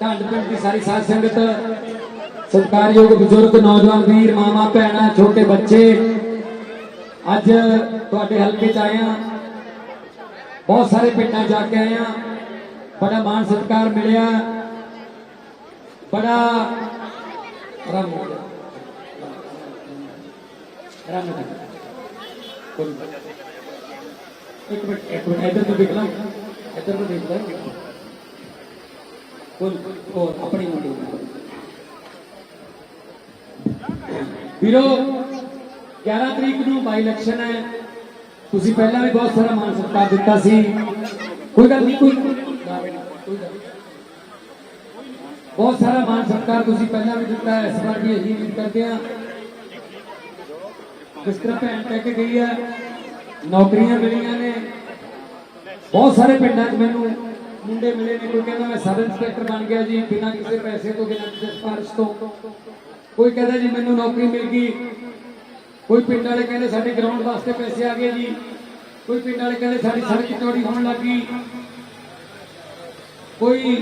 ਢੰਡ ਪਿੰਡ ਦੀ ਸਾਰੀ ਸਾਧ ਸੰਗਤ, ਸਤਿਕਾਰਯੋਗ ਬਜ਼ੁਰਗ, ਨੌਜਵਾਨ ਵੀਰ ਮਾਮਾ ਭੈਣਾਂ, ਛੋਟੇ ਬੱਚੇ, ਅੱਜ ਤੁਹਾਡੇ ਹਲਕੇ ਚ ਆਏ ਆ ਬਹੁਤ ਸਾਰੇ ਪਿੰਡਾਂ ਜਾ ਕੇ ਆਏ ਆ ਬੜਾ ਮਾਣ ਸਤਿਕਾਰ ਮਿਲਿਆ। ਬੜਾ ਆਰਾਮ ਹੋ ਗਿਆ। ਆਰਾਮ ਹੋ ਗਿਆ। ਕੋਈ- ਇੱਕ ਮਿੰਟ ਇੱਕ ਮਿੰਟ, ਇੱਧਰ ਤੋਂ ਦੇਖ ਲਾਂ। ਇੱਧਰ ਤੋਂ ਦੇਖ ਲਾਂ। ਕੋਲ ਉਹ ਆਪਣੀ ਵੀਰੋ 11 ਤਰੀਕ ਨੂੰ ਬਾਈ ਇਲੈਕਸ਼ਨ ਹੈ। ਤੁਸੀਂ ਪਹਿਲਾਂ ਵੀ ਬਹੁਤ ਸਾਰਾ ਮਾਨ ਸਤਿਕਾਰ ਦਿੱਤਾ ਸੀ। ਕੋਈ ਗੱਲ ਨਹੀਂ, ਕੋਈ ਬਹੁਤ ਸਾਰਾ ਮਾਨ ਸਤਿਕਾਰ ਤੁਸੀਂ ਪਹਿਲਾਂ ਵੀ ਦਿੱਤਾ ਇਸ ਵਾਰ ਵੀ ਅਸੀਂ ਉਮੀਦ ਕਰਦੇ ਹਾਂ। ਜਿਸ ਤਰ੍ਹਾਂ ਭੈਣ ਕਹਿ ਕੇ ਗਈ ਹੈ, ਨੌਕਰੀਆਂ ਮਿਲੀਆਂ ਨੇ। ਬਹੁਤ ਸਾਰੇ ਪਿੰਡਾਂ 'ਚ ਮੈਨੂੰ ਮੁੰਡੇ ਮਿਲੇ ਨੇ ਕੋਈ ਕਹਿੰਦਾ ਮੈਂ ਸਬ ਇੰਸਪੈਕਟਰ ਬਣ ਗਿਆ ਜੀ, ਬਿਨਾਂ ਕਿਸੇ ਪੈਸੇ ਤੋਂ, ਬਿਨਾਂ ਕਿਸੇ ਸਿਫਾਰਿਸ਼ ਤੋਂ। ਕੋਈ ਕਹਿੰਦਾ ਜੀ ਮੈਨੂੰ ਨੌਕਰੀ ਮਿਲ ਗਈ। ਕੋਈ ਪਿੰਡ ਵਾਲੇ ਕਹਿੰਦੇ ਸਾਡੇ ਗਰਾਊਂਡ ਵਾਸਤੇ ਪੈਸੇ ਆ ਗਏ ਜੀ। ਕੋਈ ਪਿੰਡ ਵਾਲੇ ਕਹਿੰਦੇ ਸਾਡੀ ਸੜਕ ਚੌੜੀ ਹੋਣ ਲੱਗੀ ਕੋਈ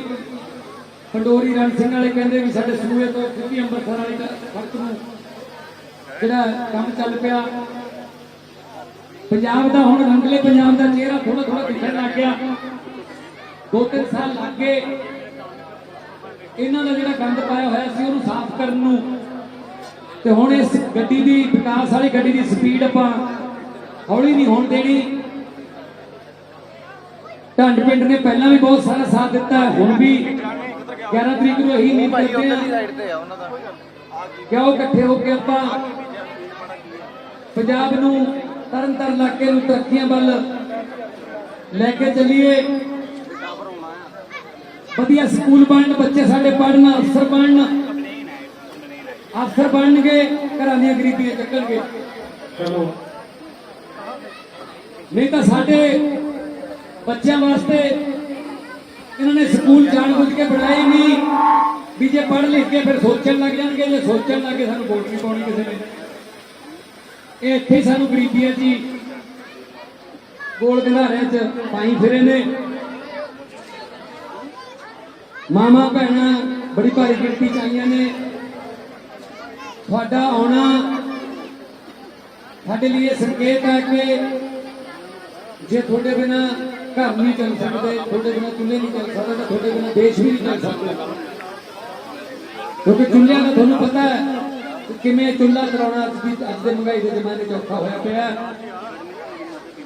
ਪੰਡੋਰੀ ਰਣ ਸਿੰਘ ਵਾਲੇ ਕਹਿੰਦੇ ਵੀ ਸਾਡੇ ਸੂਏ ਤੋਂ ਸਿੱਧੀ ਅੰਮ੍ਰਿਤਸਰ ਵਾਲੀ ਸੜਕ ਨੂੰ। ਜਿਹੜਾ ਕੰਮ ਚੱਲ ਪਿਆ। ਪੰਜਾਬ ਦਾ ਹੁਣ ਰੰਗਲੇ ਪੰਜਾਬ ਦਾ ਚਿਹਰਾ ਥੋੜਾ ਥੋੜਾ ਦਿਖਣ ਲੱਗ ਗਿਆ। ਦੋ ਤਿੰਨ ਸਾਲ ਲੱਗ ਗਏ। ਇਹਨਾਂ ਦਾ ਜਿਹੜਾ ਗੰਦ ਪਾਇਆ ਹੋਇਆ ਸੀ ਉਹਨੂੰ ਸਾਫ਼ ਕਰਨ ਨੂੰ। ਤੇ ਹੁਣ ਇਸ ਗੱਡੀ ਦੀ ਵਿਕਾਸ ਵਾਲੀ ਗੱਡੀ ਦੀ ਸਪੀਡ ਆਪਾਂ ਹੌਲੀ ਨਹੀਂ ਹੋਣ ਦੇਣੀ। ਢੰਡ ਪਿੰਡ ਨੇ ਪਹਿਲਾਂ ਵੀ ਬਹੁਤ ਸਾਰਾ ਸਾਥ ਦਿੱਤਾ ਹੁਣ ਵੀ 11 ਤਰੀਕ ਨੂੰ ਇਹੀ ਉਮੀਦ ਕਰਦੇ ਆ। ਉਹਨਾਂ ਦਾ। ਕਿ ਉਹ ਇਕੱਠੇ ਹੋ ਕੇ ਆਪਾਂ ਪੰਜਾਬ ਨੂੰ ਤਰਨ ਤਾਰਨ ਇਲਾਕੇ ਨੂੰ ਤਰੱਕੀਆਂ ਵੱਲ ਲੈ ਕੇ ਚੱਲੀਏ? ਵਧੀਆ ਸਕੂਲ ਬਣਨ, ਬੱਚੇ ਸਾਡੇ ਪੜਨ ਅਫਸਰ ਬਣਨ। ਅਫਸਰ ਬਣਨਗੇ, ਘਰਾਂ ਦੀਆਂ ਗਰੀਬੀਆਂ ਚੱਕਣਗੇ। ਚਲੋ। ਨਹੀਂ ਤਾਂ ਸਾਡੇ ਬੱਚਿਆਂ ਵਾਸਤੇ ਇਹਨਾਂ ਨੇ ਸਕੂਲ ਜਾਣ ਬੁੱਝ ਕੇ ਬਣਾਏ ਨਹੀਂ ਵੀ ਜੇ ਪੜ੍ਹ ਲਿਖ ਕੇ ਫਿਰ ਸੋਚਣ ਲੱਗ ਜਾਣਗੇ, ਜੇ ਸੋਚਣ ਲੱਗ ਲੱਗੇ ਸਾਨੂੰ ਵੋਟ ਨਹੀਂ ਪਾਉਣੀ ਕਿਸੇ ਨੇ। ਇਹ ਇੱਥੇ ਸਾਨੂੰ ਗਰੀਬੀਆਂ 'ਚ ਹੀ ਗੋਲ ਗੰਧਾਰਿਆਂ 'ਚ ਪਾਈ ਫਿਰੇ ਨੇ। ਮਾਮਾ ਭੈਣਾਂ ਬੜੀ ਭਾਰੀ ਗਿਣਤੀ 'ਚ ਆਈਆਂ ਨੇ। ਤੁਹਾਡਾ ਆਉਣਾ ਸਾਡੇ ਲਈ ਇਹ ਸੰਕੇਤ ਹੈ ਕਿ ਜੇ ਤੁਹਾਡੇ ਬਿਨਾ ਘਰ ਨਹੀਂ ਚੱਲ ਸਕਦੇ, ਤੁਹਾਡੇ ਬਿਨਾ ਚੁੱਲ੍ਹੇ ਨਹੀਂ ਚੱਲ ਸਕਦਾ ਤਾਂ ਤੁਹਾਡੇ ਬਿਨਾ ਦੇਸ਼ ਵੀ ਨਹੀਂ ਚੱਲ ਸਕਦਾ। ਕਿਉਂਕਿ ਚੁੱਲ੍ਹਿਆਂ ਦਾ ਤੁਹਾਨੂੰ ਪਤਾ ਹੈ ਕਿਵੇਂ ਚੁੱਲ੍ਹਾ ਕਰਾਉਣਾ ਅੱਜ ਦੀ ਅੱਜ ਦੇ ਮਹਿੰਗਾਈ ਦੇ ਜ਼ਮਾਨੇ 'ਚ ਔਖਾ ਹੋਇਆ ਪਿਆ ਹੈ।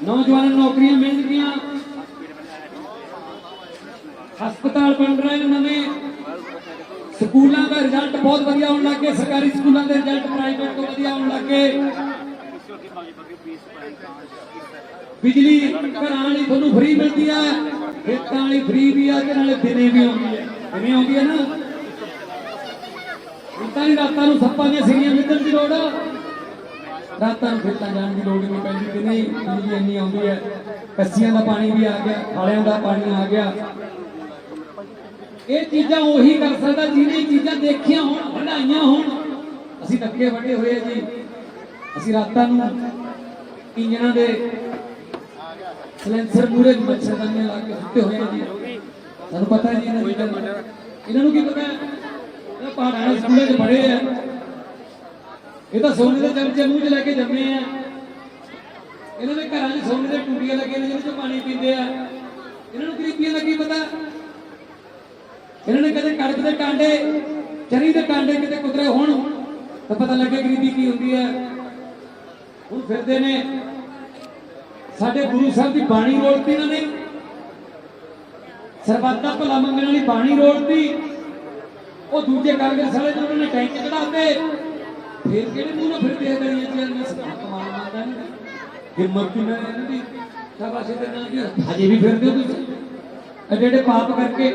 ਨੌਜਵਾਨਾਂ ਨੂੰ ਨੌਕਰੀਆਂ ਮਿਲਣਗੀਆਂ। ਹਸਪਤਾਲ ਬਣ ਰਹੇ ਨੇ ਨਵੇਂ ਸਕੂਲਾਂ ਦਾ ਰਿਜ਼ਲਟ ਬਹੁਤ ਵਧੀਆ ਆਉਣ ਲੱਗੇ ਸਰਕਾਰੀ ਸਕੂਲਾਂ ਦੇ ਰਿਜ਼ਲਟ ਪ੍ਰਾਈਵੇਟ ਤੋਂ ਵਧੀਆ ਆਉਣ ਲੱਗੇ ਬਿਜਲੀ ਘਰਾਂ ਵਾਲੀ ਤੁਹਾਨੂੰ ਫ੍ਰੀ ਮਿਲਦੀ ਹੈ ਖੇਤਾਂ ਵਾਲੀ ਫ੍ਰੀ ਵੀ ਆ ਤੇ ਨਾਲੇ ਦਿਨੇ ਵੀ ਆਉਂਦੀ ਹੈ ਦਿਨੇ ਆਉਂਦੀ ਹੈ ਨਾ। ਇੰਤਾਂ ਹੀ ਰਾਤਾਂ ਨੂੰ ਸੱਪਾਂ ਦੀਆਂ ਸਿਰੀਆਂ ਮਿੱਧਣ ਦੀ ਲੋੜ ਆ। ਰਾਤਾਂ ਨੂੰ ਖੇਤਾਂ ਜਾਣ ਦੀ ਲੋੜ ਨਹੀਂ ਪੈਂਦੀ, ਦਿਨੇ ਬਿਜਲੀ ਇੰਨੀ ਆਉਂਦੀ ਹੈ ਕੱਸੀਆਂ ਦਾ ਪਾਣੀ ਵੀ ਆ ਗਿਆ ਖਾਲਿਆਂ ਦਾ ਪਾਣੀ ਆ ਗਿਆ। ਇਹ ਚੀਜ਼ਾਂ ਉਹੀ ਕਰ ਸਕਦਾ ਜਿਹਨੇ ਚੀਜ਼ਾਂ ਦੇਖੀਆਂ ਹੋਣ, ਬਣਾਈਆਂ ਹੋਣ। ਅਸੀਂ ਧੱਕੇ ਵੱਡੇ ਹੋਏ ਜੀ। ਅਸੀਂ ਰਾਤਾਂ ਨੂੰ ਇੰਜਨਾਂ ਦੇ ਸਲੈਂਸਰ ਮੂਰੇ ਮੱਛਰਦਾਨੀਆਂ ਲਾ ਕੇ ਸੁੱਤੇ ਹੋਏ ਜੀ। ਸਾਨੂੰ ਪਤਾ ਹੈ ਜੀ ਇਹਨਾਂ ਚੀਜ਼ਾਂ ਇਹਨਾਂ ਨੂੰ ਕੀ ਪਤਾ? ਇਹ ਪਹਾੜਾਂ ਦੇ ਸਕੂਲੇ 'ਚ ਪੜ੍ਹੇ ਆ। ਇਹ ਤਾਂ ਸੋਨੇ ਦੇ ਚਮਚੇ ਮੂੰਹ 'ਚ ਲੈ ਕੇ ਜੰਮੇ ਆ। ਇਹਨਾਂ ਦੇ ਘਰਾਂ 'ਚ ਸੋਨੇ ਦੇ ਟੂਟੀਆਂ ਲੱਗੇ ਨੇ, ਜਿਹਦੇ 'ਚੋਂ ਪਾਣੀ ਪੀਂਦੇ ਆ। ਇਹਨਾਂ ਨੂੰ ਗਰੀਬੀਆਂ ਦਾ ਕੀ ਪਤਾ? ਇਹਨਾਂ ਨੇ ਕਦੇ ਕਣਕ ਦੇ ਕਾਂਡੇ, ਚਰੀ ਦੇ ਕਾਂਡੇ ਕਿਤੇ ਕੁਤਰੇ ਹੋਣ, ਤਾਂ ਪਤਾ ਲੱਗੇ ਗਰੀਬੀ ਕੀ ਹੁੰਦੀ ਹੈ। ਹੁਣ ਫਿਰਦੇ ਨੇ। ਸਾਡੇ ਗੁਰੂ ਸਾਹਿਬ ਦੀ ਬਾਣੀ ਰੋਲਤੀ ਇਹਨਾਂ ਨੇ। ਸਰਬੱਤ ਦਾ ਭਲਾ ਮੰਗਣ ਵਾਲੀ ਬਾਣੀ ਰੋਲਤੀ। ਉਹ ਦੂਜੇ ਕਾਂਗਰਸ ਵਾਲੇ ਜਿਹਨਾਂ ਨੇ ਟੈਂਕ ਚੜਾਤੇ ਫਿਰ ਕਿਹੜੇ ਮੂੰਹ ਨਾਲ ਫਿਰਦੇ ਆ ਗਲੀਆਂ ਚ ਅੰਦਰ ਸਮਾਨ ਕਮਾਲ ਮਾਰਦਾ ਨਹੀਂ ਹਿੰਮਤ ਕਿਵੇਂ ਹੈ ਇਹਨਾਂ ਦੀ, ਸ਼ਾਬਾਸ਼ ਦੇ ਨਾਲ ਹਜੇ ਵੀ ਫਿਰਦੇ ਹੋ ਤੁਸੀਂ? ਐਡੇ ਪਾਪ ਕਰਕੇ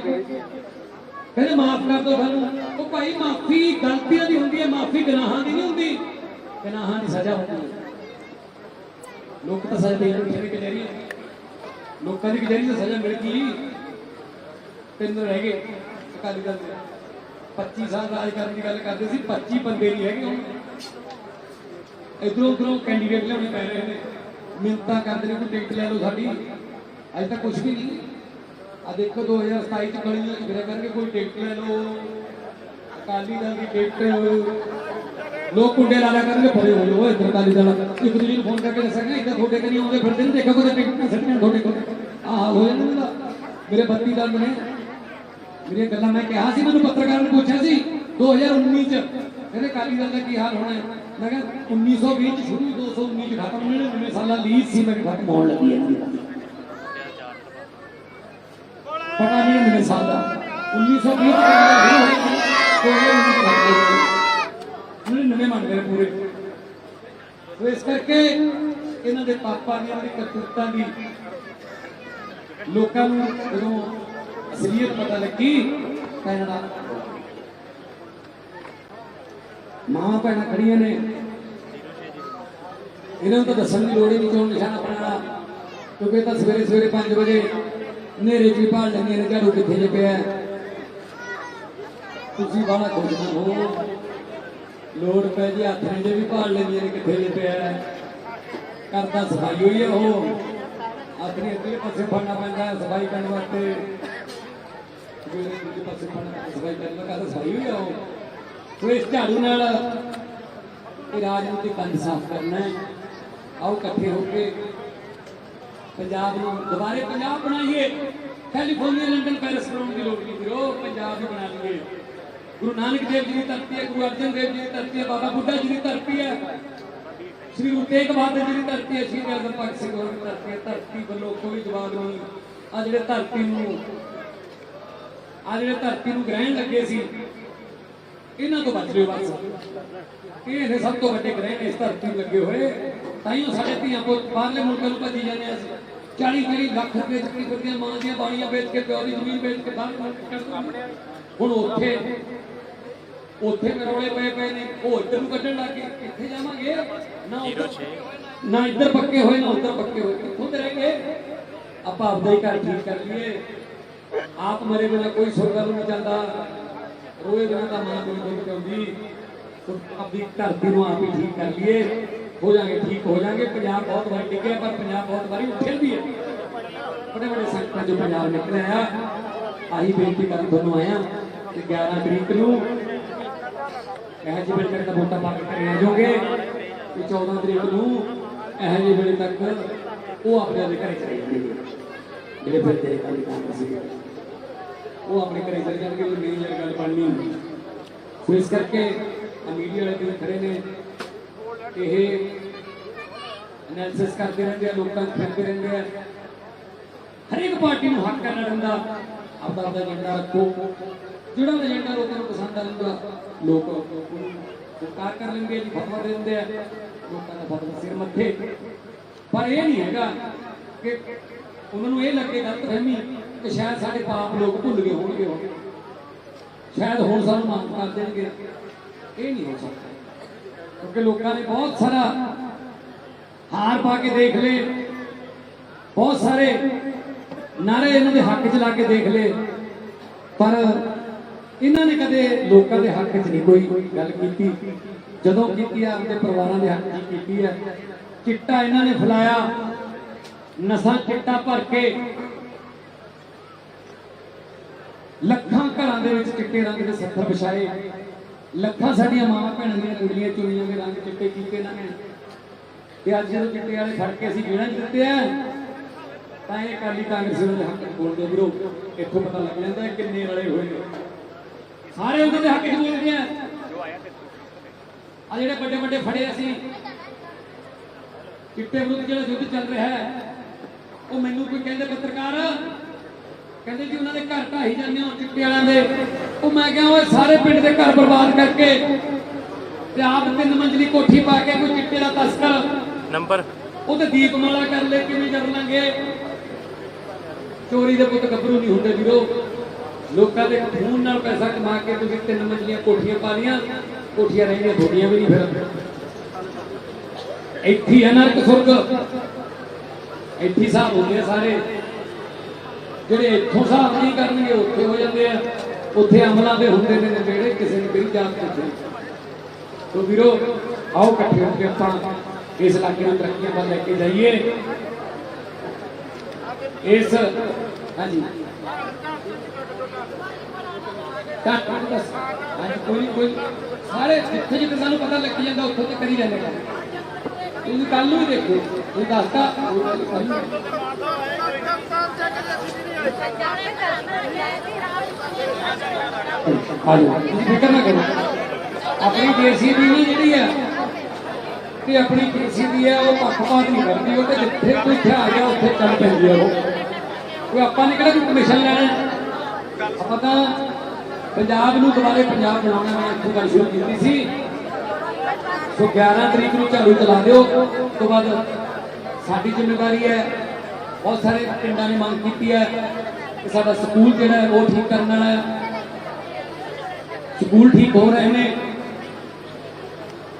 ਕਹਿੰਦੇ ਮਾਫ ਕਰ ਦਿਓ ਸਾਨੂੰ। ਉਹ ਭਾਈ ਮਾਫੀ ਗਲਤੀਆਂ ਦੀ ਹੁੰਦੀ ਹੈ, ਮਾਫੀ ਗੁਨਾਹਾਂ ਦੀ ਨਹੀਂ ਹੁੰਦੀ। ਗੁਨਾਹਾਂ ਦੀ ਸਜ਼ਾ ਹੁੰਦੀ ਹੈ। ਲੋਕ ਤਾਂ ਸਜ਼ਾ ਦੇਣ ਨੂੰ ਕਚਹਿਰੀ ਲੋਕਾਂ ਦੀ ਕਚਹਿਰੀ ਤੋਂ ਸਜ਼ਾ ਮਿਲ ਗਈ। ਤਿੰਨ ਰਹਿ ਗਏ। ਅਕਾਲੀ ਦਲ ਦੇ। 25 ਸਾਲ ਰਾਜ ਕਰਨ ਦੀ ਗੱਲ ਕਰਦੇ ਸੀ 25 ਬੰਦੇ ਨਹੀਂ ਹੈਗੇ ਹੁਣ। ਇਧਰੋਂ ਉਧਰੋਂ ਕੈਂਡੀਡੇਟ ਲਿਆਉਣੇ ਪੈ ਰਹੇ ਨੇ। ਮਿੰਤਾ ਕਰਦੇ ਨੇ, ਕੋਈ ਟਿਕਟ ਲੈ ਲਓ ਸਾਡੀ। ਅਜੇ ਤੱਕ ਕੁਝ ਵੀ ਨਹੀਂ। ਆ ਦੇਖੋ 2027 ਚ ਗਲੀਆਂ ਚ ਫਿਰਿਆ ਕਰਨਗੇ ਕੋਈ ਟਿਕਟ ਲੈ ਲਓ। ਅਕਾਲੀ ਦਲ ਦੀ ਟਿਕਟ ਲੋਕ ਕੁੰਡੇ ਲਾ ਲਿਆ ਕਰਨਗੇ ਫਰੇ ਹੋ ਅਕਾਲੀ ਦਲ ਇੱਕ ਦੂਜੇ ਨੂੰ ਫੋਨ ਕਰਕੇ ਦੱਸਾਂਗੇ, ਇੱਧਰ ਤੁਹਾਡੇ ਕਨੀ ਆਉਂਦੇ ਫਿਰਦੇ ਨੇ, ਦੇਖੋ ਕੋਈ ਟਿਕਟ ਨਾ ਸੱਟਣ ਤੁਹਾਡੇ ਕੋਲ। ਆਹ ਹਾਲ ਹੋ ਜਾਂਦਾ ਮੇਰੇ 32 ਦਲ ਨੇ ਮੇਰੀਆਂ ਗੱਲਾਂ ਮੈਂ ਕਿਹਾ ਸੀ, ਮੈਨੂੰ ਪੱਤਰਕਾਰ ਨੇ ਪੁੱਛਿਆ ਸੀ 2019 ਚ। ਕਹਿੰਦੇ ਅਕਾਲੀ ਦਲ ਦਾ ਕੀ ਹਾਲ ਹੋਣਾ ਹੈ? ਮੈਂ ਕਿਹਾ 1920 ਚ ਸ਼ੁਰੂ 219 ਚ ਖਤਮ ਹੋਣੇ 99 ਸਾਲਾਂ ਲੀਡ ਸੀ, ਮੈਂ ਖਤਮ ਹੋਣ ਲੱਗੀ ਹੈ ਪਤਾ ਨਹੀਂ ਮੇਰੇ ਸਾਲ ਦਾ। 1920 ਚ ਕਹਿੰਦੇ ਸ਼ੁਰੂ ਹੋਇਆ। ਕੋਈ ਮੰਨ ਗਏ ਪੂਰੇ। ਸੋ ਇਸ ਕਰਕੇ ਇਹਨਾਂ ਦੇ ਪਾਪਾ ਨੇ ਆਪਣੀ ਕਰਤੂਤਾਂ ਦੀ ਲੋਕਾਂ ਨੂੰ ਜਦੋਂ ਅਸਲੀਅਤ ਪਤਾ ਲੱਗੀ, ਤਾਂ ਇਹਨਾਂ ਦਾ ਮਾਂ ਭੈਣਾਂ ਖੜੀਆਂ ਨੇ। ਇਹਨਾਂ ਨੂੰ ਤਾਂ ਦੱਸਣ ਦੀ ਲੋੜ ਹੀ ਨਹੀਂ ਚੋਣ ਨਿਸ਼ਾਨ ਆਪਣਾ ਕਿਉਂਕਿ ਤਾਂ ਸਵੇਰੇ ਸਵੇਰੇ 5 ਵਜੇ ਹਨੇਰੇ ਚ ਹੀ ਭਾਲ ਲੈਂਦੀਆਂ ਨੇ, ਝਾੜੂ ਕਿੱਥੇ ਜੇ ਪਿਆ ਤੁਸੀਂ ਬਾਹਲਾ ਖੁਸ਼ ਹੋ। ਲੋੜ ਪੈ ਜੇ ਹੱਥ ਨੇ ਵੀ ਭਾਲ ਲੈਂਦੀਆਂ ਨੇ, ਕਿੱਥੇ ਜੇ ਪਿਆ ਹੈ। ਕਰਦਾ ਸਫ਼ਾਈ ਹੋਈ ਹੈ ਉਹ। ਆਪਣੀ ਅੱਗੇ ਪਾਸੇ ਫੜਨਾ ਪੈਂਦਾ ਹੈ ਸਫ਼ਾਈ ਕਰਨ ਵਾਸਤੇ। ਜਿਹੜੇ ਦੂਜੇ ਪਾਸੇ ਫੜਨਾ ਸਫ਼ਾਈ ਕਰਨ ਦਾ ਕਰਦਾ ਸਫ਼ਾਈ ਹੋਈ ਹੈ ਉਹ। ਸੋ ਇਸ ਝਾੜੂ ਨਾਲ ਇਹ ਰਾਜਨੀਤੀ ਕੰਧ ਸਾਫ਼ ਕਰਨਾ ਹੈ। ਆਓ ਇਕੱਠੇ ਹੋ ਕੇ ਪੰਜਾਬ ਨੂੰ ਦੁਬਾਰੇ ਪੰਜਾਬ ਬਣਾਈਏ। ਕੈਲੀਫੋਰਨੀਆ ਲੰਡਨ ਪੈਰਿਸ ਬਣਾਉਣ ਦੀ ਲੋੜ ਨਹੀਂ ਵੀਰੋ? ਪੰਜਾਬ ਹੀ ਬਣਾ ਲਈਏ। ਗੁਰੂ ਨਾਨਕ ਦੇਵ ਜੀ ਦੀ ਧਰਤੀ ਹੈ, ਗੁਰੂ ਅਰਜਨ ਦੇਵ ਜੀ ਦੀ ਧਰਤੀ ਹੈ, ਬਾਬਾ ਬੁੱਢਾ ਜੀ ਦੀ ਧਰਤੀ ਹੈ। ਸ੍ਰੀ ਗੁਰੂ ਤੇਗ ਬਹਾਦਰ ਜੀ ਦੀ ਧਰਤੀ ਹੈ, ਸ਼੍ਰੀ ਅਰਜਨ ਭਗਤ ਸਿੰਘ ਹੋਰ ਦੀ ਧਰਤੀ ਹੈ। ਧਰਤੀ ਵੱਲੋਂ ਕੋਈ ਜਵਾਬ ਨਹੀਂ। ਆ ਜਿਹੜੇ ਧਰਤੀ ਨੂੰ, ਆ ਜਿਹੜੇ ਧਰਤੀ ਨੂੰ ਗ੍ਰਹਿਣ ਲੱਗੇ ਸੀ, ਇਹਨਾਂ ਤੋਂ ਬਚ ਲਿਓ ਬਸ। ਇਹ ਨੇ ਸਭ ਤੋਂ ਵੱਡੇ ਗ੍ਰਹਿਣ ਇਸ ਧਰਤੀ ਨੂੰ ਲੱਗੇ ਹੋਏ। ਤਾਂ ਤਾਈਓ ਸਾਡੇ ਧੀਆਂ ਪੁੱਤ ਬਾਹਰਲੇ ਮੁਲਕਾਂ ਨੂੰ ਭੱਜੀ ਜਾਂਦੇ ਆ ਅਸੀਂ। 40 40 ਲੱਖ ਰੁਪਏ ਚੱਕੀ ਫਿਰਦੀਆਂ ਮਾਂ ਦੀਆਂ ਬਾਣੀਆਂ ਵੇਚ ਕੇ ਪਿਓ ਦੀ ਜ਼ਮੀਨ ਵੇਚ ਕੇ ਕੱਢਦੇ ਹੁਣ ਉੱਥੇ ਉੱਥੇ ਮਰੋਲੇ ਪਏ ਪਏ ਨੇ ਉਹ ਇੱਧਰ ਨੂੰ ਕੱਢਣ ਲੱਗ ਗਏ ਕਿੱਥੇ ਜਾਵਾਂਗੇ ਨਾ ਨਾ ਇੱਧਰ ਪੱਕੇ ਹੋਏ ਨਾ ਉੱਧਰ ਪੱਕੇ ਹੋਏ। ਕਿੱਥੋਂ ਤੇ ਰਹਿ ਗਏ? ਆਪਾਂ ਆਪਦਾ ਹੀ ਘਰ ਠੀਕ ਕਰ ਲਈਏ। ਆਪ ਮਰੇ ਬਿਨਾ ਕੋਈ ਸੁਰਗਾ ਨੂੰ ਨਹੀਂ ਜਾਂਦਾ। ਰੋਏ ਬਿਨਾ ਤਾਂ ਮਾਂ ਕੋਈ ਦੁੱਧ ਚਾਉਂਦੀ ਸੋ ਆਪਣੀ ਧਰਤੀ ਨੂੰ ਆਪ ਹੀ ਠੀਕ ਕਰ ਲਈਏ। ਹੋ ਜਾਗੇ ਠੀਕ ਹੋ ਜਾਗੇ ਪੰਜਾਬ ਬਹੁਤ ਵਾਰੀ ਡਿੱਗਿਆ, ਪਰ ਪੰਜਾਬ ਬਹੁਤ ਵਾਰੀ ਉੱਠਿਆ ਵੀ ਹੈ। ਬੜੇ ਬੜੇ ਸੰਕਟਾਂ ਚੋਂ ਪੰਜਾਬ ਨਿਕਲਿਆ ਆ। ਆਹੀ ਬੇਨਤੀ ਕਰਨ ਤੁਹਾਨੂੰ ਆਇਆ ਕਿ 11 ਤਰੀਕ ਨੂੰ ਇਹ ਜਿਹੇ ਵੇਲੇ ਤੱਕ ਵੋਟਾਂ ਪਾ ਕੇ ਘਰੇ ਆ ਜਾਓਗੇ ਕਿ 14 ਤਰੀਕ ਨੂੰ ਇਹ ਜਿਹੇ ਵੇਲੇ ਤੱਕ ਉਹ ਆਪਣੇ ਦੇ ਘਰੇ ਚਲੇ ਜਾਣਗੇ। ਜਿਹੜੇ ਫਿਰ ਤੇਰੇ ਕੰਮ ਕੰਮ ਸੀ ਉਹ ਆਪਣੇ ਘਰੇ ਚਲੇ ਜਾਣਗੇ, ਉਹ ਮੇਰੀ ਨਾਲ ਗੱਲ ਬਣਨੀ। ਸੋ ਇਸ ਕਰਕੇ ਮੀਡੀਆ ਵਾਲੇ ਵੀ ਖੜੇ ਨੇ ਇਹ ਐਨਾਲਿਸਿਸ ਕਰਦੇ ਰਹਿੰਦੇ ਆ, ਲੋਕਾਂ ਨੂੰ ਫਿਰਦੇ ਰਹਿੰਦੇ ਆ। ਹਰੇਕ ਪਾਰਟੀ ਨੂੰ ਹੱਕ ਕਰਨਾ ਰਹਿੰਦਾ। ਆਪਦਾ ਆਪਦਾ ਏਜੰਡਾ ਰੱਖੋ। ਜਿਹੜਾ ਏਜੰਡਾ ਲੋਕਾਂ ਨੂੰ ਪਸੰਦ ਆਉਂਦਾ ਲੋਕ ਉਹਨੂੰ ਕਰ ਲੈਂਦੇ ਆ ਫਤਵਾ ਦੇ ਦਿੰਦੇ ਆ। ਲੋਕਾਂ ਦਾ ਫਤਵਾ ਸਿਰ ਮੱਥੇ। ਪਰ ਇਹ ਨਹੀਂ ਹੈਗਾ ਕਿ ਉਹਨਾਂ ਨੂੰ ਇਹ ਲੱਗੇ ਗਲਤਫਹਿਮੀ ਕਿ ਸ਼ਾਇਦ ਸਾਡੇ ਪਾਪ ਲੋਕ ਭੁੱਲ ਗਏ ਹੋਣਗੇ। ਸ਼ਾਇਦ ਹੁਣ ਸਾਨੂੰ ਮਾਫ ਕਰ ਦੇਣਗੇ। ਇਹ ਨਹੀਂ ਹੋ ਸਕਦਾ। ਕਿਉਂਕਿ ਲੋਕਾਂ ਨੇ ਬਹੁਤ ਸਾਰਾ ਹਾਰ ਪਾ ਕੇ ਦੇਖ ਲਏ। ਬਹੁਤ ਸਾਰੇ ਨਾਰੇ ਇਹਨਾਂ ਦੇ ਹੱਕ 'ਚ ਲਾ ਕੇ ਦੇਖ ਲਏ। ਪਰ ਇਹਨਾਂ ਨੇ ਕਦੇ ਲੋਕਾਂ ਦੇ ਹੱਕ 'ਚ ਨਹੀਂ ਕੋਈ ਗੱਲ ਕੀਤੀ। ਜਦੋਂ ਕੀਤੀ ਆ ਆਪਣੇ ਪਰਿਵਾਰਾਂ ਦੇ ਹੱਕ 'ਚ ਕੀਤੀ ਹੈ ਚਿੱਟਾ ਇਹਨਾਂ ਨੇ ਫਲਾਇਆ। ਨਸ਼ਾ ਚਿੱਟਾ ਭਰ ਕੇ ਲੱਖਾਂ ਘਰਾਂ ਦੇ ਵਿੱਚ ਚਿੱਟੇ ਰੰਗ ਦੇ ਸੱਥਰ ਵਿਛਾਏ। ਲੱਖਾਂ ਸਾਡੀਆਂ ਮਾਵਾਂ ਭੈਣਾਂ ਦੀਆਂ ਕੁੜੀਆਂ ਚੁਣੀਆਂ ਦੇ ਰੰਗ ਚਿੱਟੇ ਕੀਤੇ ਇਹਨਾਂ ਨੇ ਤੇ ਅੱਜ ਜਦੋਂ ਚਿੱਟੇ ਵਾਲੇ ਫੜ ਕੇ ਅਸੀਂ ਜਿਹੜਾ ਦਿੱਤੇ ਆ, ਤਾਂ ਇਹ ਕਾਲੀ ਕਾਂਗਰਸ ਦੇ ਹੱਕ ਬੋਲਦੇ ਵੀਰੋ। ਇੱਥੋਂ ਪਤਾ ਲੱਗ ਜਾਂਦਾ ਕਿੰਨੇ ਵਾਲੇ ਹੋਏ ਸਾਰੇ ਉਹਦੇ ਦੇ ਹੱਕ ਚ ਬੋਲਦੇ ਆ। ਆ ਜਿਹੜੇ ਵੱਡੇ ਵੱਡੇ ਫੜੇ ਅਸੀਂ, ਚਿੱਟੇ ਵਿਰੁੱਧ ਜਿਹੜਾ ਯੁੱਧ ਚੱਲ ਰਿਹਾ ਹੈ, ਉਹ ਮੈਨੂੰ ਕੋਈ ਕਹਿੰਦੇ ਪੱਤਰਕਾਰ ਕਹਿੰਦੇ ਜੀ ਉਹਨਾਂ ਦੇ ਘਰ ਢਾਈ ਜਾਂਦੇ ਹੋ ਚਿੱਟੇ ਵਾਲਿਆਂ ਦੇ। ਉਹ ਮੈਂ ਕਿਹਾ ਓਏ ਸਾਰੇ ਪਿੰਡ ਦੇ ਘਰ ਬਰਬਾਦ ਕਰਕੇ ਤੇ ਆਪ ਤਿੰਨ ਮੰਜ਼ਲੀ ਕੋਠੀ ਪਾ ਕੇ ਕੋਈ ਚਿੱਟੇ ਦਾ ਤਸਕਰ ਨੰਬਰ? ਉਹਦੇ ਦੀਪਮਾਲਾ ਕਰ ਲੈ ਕਿਵੇਂ ਕਰ ਲਾਂਗੇ? ਚੋਰੀ ਦੇ ਪੁੱਤ ਗੱਭਰੂ ਨਹੀਂ ਹੁੰਦੇ ਵੀਰੋ। ਲੋਕਾਂ ਦੇ ਖੂਨ ਨਾਲ ਪੈਸਾ ਕਮਾ ਕੇ ਤੁਸੀਂ ਤਿੰਨ ਮੰਜ਼ਲੀਆਂ ਕੋਠੀਆਂ ਪਾ ਲੀਆਂ ਕੋਠੀਆਂ ਰਹਿੰਦੀਆਂ ਥੋੜੀਆਂ ਵੀ ਨਹੀਂ ਫਿਰ। ਇੱਥੇ ਹੀ ਹੈ ਨਰਕ ਸੁਰਗ। ਇੱਥੇ ਹੀ ਹਿਸਾਬ ਹੁੰਦੇ ਆ ਸਾਰੇ। ਜਿਹੜੇ ਇੱਥੋਂ ਹਿਸਾਬ ਨਹੀਂ ਕਰਨਗੇ, ਉੱਥੇ ਹੋ ਜਾਂਦੇ ਆ। ਉੱਥੇ ਅਮਲਾਂ ਦੇ ਹੁੰਦੇ ਨੇ ਜਿਹੜੇ ਕਿਸੇ ਨੇ ਕਿਹੜੀ ਜਾਤ ਪੁੱਛੇ ਤੋ ਵੀਰੋ, ਆਓ ਇਕੱਠੇ ਹੋ ਕੇ ਆਪਾਂ ਇਸ ਇਲਾਕੇ ਨੂੰ ਤਰੱਕੀਆਂ ਵੱਲ ਲੈ ਕੇ ਜਾਈਏ। ਇਸ ਹਾਂਜੀ। ਘੱਟ ਕੋਈ ਕੋਈ ਸਾਰੇ ਜਿੱਥੇ ਜਿੱਥੇ ਸਾਨੂੰ ਪਤਾ ਲੱਗ ਜਾਂਦਾ, ਉੱਥੋਂ ਤੇ ਕਰੀ ਜਾਂਦੇ ਕੰਮ ਤੁਸੀਂ ਕੱਲ ਨੂੰ ਹੀ ਦੇਖੋ ਉਹ ਗੱਲ ਕੱਲ੍ਹ ਫਿਕਰ ਨਾ ਕਰੋ। ਆਪਣੀ ਦੇਸੀ ਦੀ ਜਿਹੜੀ ਹੈ ਤੇ ਆਪਣੀ ਦੇਸੀ ਦੀ ਹੈ ਉਹ ਪੱਖਪਾਤ ਨਹੀਂ ਕਰਦੀ, ਉਹ ਤੇ ਜਿੱਥੇ ਕੋਈ ਇੱਥੇ ਆ ਗਿਆ, ਉੱਥੇ ਚੱਲ ਪੈਂਦੀ ਹੈ ਉਹ। ਕੋਈ ਆਪਾਂ ਨੇ ਕਿਹੜਾ ਕੋਈ ਕਮਿਸ਼ਨ ਲੈਣਾ? ਆਪਾਂ ਤਾਂ ਪੰਜਾਬ ਨੂੰ ਦੁਬਾਰੇ ਪੰਜਾਬ ਬਣਾਉਣਾ ਮੈਂ ਇੱਥੋਂ ਗੱਲ ਸ਼ੁਰੂ ਕੀਤੀ ਸੀ। ਸੋ 11 ਤਰੀਕ ਨੂੰ ਝਾੜੂ ਚਲਾ ਦਿਓ। ਤੋਂ ਬਾਅਦ ਸਾਡੀ ਜ਼ਿੰਮੇਵਾਰੀ ਹੈ, ਬਹੁਤ ਸਾਰੇ ਪਿੰਡਾਂ ਨੇ ਮੰਗ ਕੀਤੀ ਹੈ ਕਿ ਸਾਡਾ ਸਕੂਲ ਜਿਹੜਾ ਹੈ, ਉਹ ਠੀਕ ਕਰਨ ਵਾਲਾ ਹੈ। ਸਕੂਲ ਠੀਕ ਹੋ ਰਹੇ ਨੇ।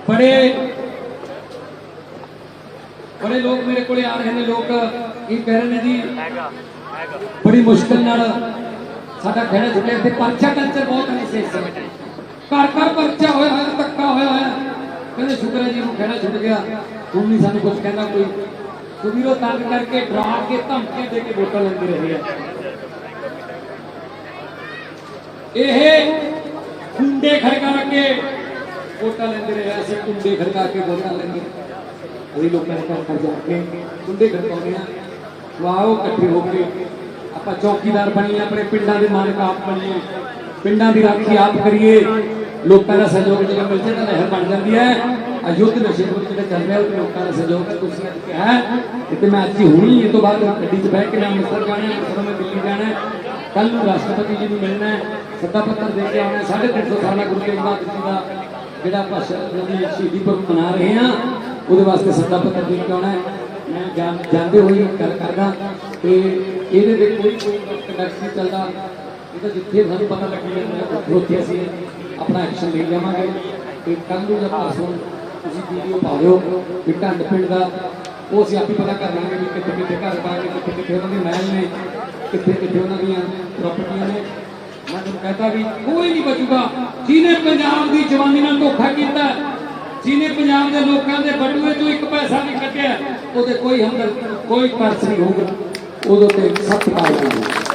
ਬੜੇ ਬੜੇ ਲੋਕ ਮੇਰੇ ਕੋਲੇ ਆ ਰਹੇ ਨੇ। ਲੋਕ ਇਹ ਕਹਿ ਰਹੇ ਨੇ ਜੀ, ਬੜੀ ਮੁਸ਼ਕਲ ਨਾਲ ਸਾਡਾ ਖੇੜਾ ਛੁੱਟਿਆ ਤੇ ਪਰਚਾ ਕਲਚਰ ਬਹੁਤ ਨਹੀਂ ਸੀ ਇਸ ਸਮੇਂ ਘਰ ਘਰ ਪਰਚਾ ਹੋਇਆ ਹੋਇਆ, ਧੱਕਾ ਹੋਇਆ ਹੋਇਆ। ਕਹਿੰਦੇ ਸ਼ੁਕਰ ਹੈ ਜੀ ਨੂੰ ਕਹਿਣਾ ਛੁੱਟ ਗਿਆ। ਹੁਣ ਨਹੀਂ ਸਾਨੂੰ ਕੁਝ ਕਹਿੰਦਾ ਕੋਈ। ਸੁਬੀਰੋ ਤੰਗ ਕਰਕੇ ਡਰਾ ਕੇ ਧਮਕੀ ਦੇ ਕੇ ਵੋਟਾਂ ਲੈਂਦੇ ਰਹੇ ਆ ਇਹ ਕੁੰਡੇ ਖੜਕਾ ਕੇ ਵੋਟਾਂ ਲੈਂਦੇ ਰਹੇ ਅਸੀਂ ਕੁੰਡੇ ਖੜਕਾ ਕੇ ਵੋਟਾਂ ਲੈਂਦੇ ਅਸੀਂ ਲੋਕਾਂ ਦੇ ਘਰ ਘਰ ਜਾ ਕੇ ਕੁੰਡੇ ਖੜਕਾਉਂਦੇ ਆ। ਵਾਓ, ਇਕੱਠੇ ਹੋ ਕੇ। ਆਪਾਂ ਚੌਕੀਦਾਰ ਬਣੀਏ, ਆਪਣੇ ਪਿੰਡਾਂ ਦੇ ਮਾਲਕ ਆਪ ਬਣੀਏ। ਪਿੰਡਾਂ ਦੀ ਰਾਖੀ ਆਪ ਕਰੀਏ। ਲੋਕਾਂ ਦਾ ਸਹਿਯੋਗ ਜਿਹੜਾ ਮਿਲ ਜੇ ਤਾਂ ਬਣ ਜਾਂਦੀ ਹੈ। ਅਯੁੱਧ ਨਸ਼ੇ ਵਿਰੁੱਧ ਜਿਹੜਾ ਚੱਲ ਰਿਹਾ ਉਹ ਲੋਕਾਂ ਦਾ ਸਹਿਯੋਗ ਹੈ ਤੁਸੀਂ ਅੱਜ ਕਿਹਾ ਕਿ ਮੈਂ ਅੱਜ ਹੁਣੀ ਇਹ ਤੋਂ ਬਾਅਦ ਗੱਡੀ 'ਚ ਬਹਿ ਕੇ ਮੈਂ ਅੰਮ੍ਰਿਤਸਰ ਜਾਣਾ ਹੈ ਮੈਂ ਦਿੱਲੀ ਜਾਣਾ ਕੱਲ ਨੂੰ ਰਾਸ਼ਟਰਪਤੀ ਜੀ ਨੂੰ ਮਿਲਣਾ ਸੱਦਾ ਪੱਤਰ ਦੇ ਕੇ ਆਉਣਾ 350 ਸਾਲਾ ਗੁਰੂ ਤੇਗ ਬਹਾਦਰ ਜੀ ਦਾ ਜਿਹੜਾ ਭਾਸ਼ਾ ਜਿਹੜੀ ਸ਼ਹੀਦੀ ਪੁਰਬ ਮਨਾ ਰਹੇ ਹਾਂ, ਉਹਦੇ ਵਾਸਤੇ ਸੱਦਾ ਪੱਤਰ ਦੇ ਕੇ ਆਉਣਾ ਮੈਂ ਜਾਂਦੇ ਹੋਏ ਗੱਲ ਕਰਦਾ ਤੇ ਇਹਦੇ ਵਿੱਚ ਕੋਈ ਕੋਈ ਕੰਡਕਟ ਨਹੀਂ ਚੱਲਦਾ। ਇਹ ਤਾਂ ਜਿੱਥੇ ਸਾਨੂੰ ਪਤਾ ਲੱਗੀ ਜਾਂਦਾ ਉੱਥੇ ਅਸੀਂ ਆਪਣਾ ਐਕਸ਼ਨ ਲੈ ਜਾਵਾਂਗੇ। ਤੇ ਕੱਲ ਨੂੰ ਜਾਂ ਪਰਸੋਂ ਤੁਸੀਂ ਵੀਡੀਓ ਪਾ ਦਿਓ ਕਿ ਢੰਡ ਪਿੰਡ ਦਾ, ਉਹ ਅਸੀਂ ਆਪੇ ਪਤਾ ਕਰ ਲਾਂਗੇ ਵੀ ਕਿੱਥੇ ਕਿੱਥੇ ਘਰ ਪਾਏ ਕਿੱਥੇ ਕਿੱਥੇ ਉਹਨਾਂ ਦੇ ਮਹਿਲ ਨੇ, ਕਿੱਥੇ ਕਿੱਥੇ ਉਹਨਾਂ ਦੀਆਂ ਪ੍ਰਾਪਰਟੀਆਂ ਨੇ। ਮੈਂ ਤੁਹਾਨੂੰ ਕਹਤਾ ਵੀ ਕੋਈ ਨਹੀਂ ਬਚੂਗਾ। ਜਿਹਨੇ ਪੰਜਾਬ ਦੀ ਜਵਾਨੀ ਨਾਲ ਧੋਖਾ ਕੀਤਾ, ਜਿਹਨੇ ਪੰਜਾਬ ਦੇ ਲੋਕਾਂ ਦੇ ਬਟੂਏ ਤੋਂ ਇੱਕ ਪੈਸਾ ਨਹੀਂ ਕੱਢਿਆ, ਉਹਦੇ ਕੋਈ ਹਮਦਰਦ, ਕੋਈ ਪਰਸ ਨਹੀਂ ਹੋਊਗਾ। ਉਹਦੇ ਤੇ ਸਖਤ ਕਾਰਵਾਈ ਹੋਊਗੀ।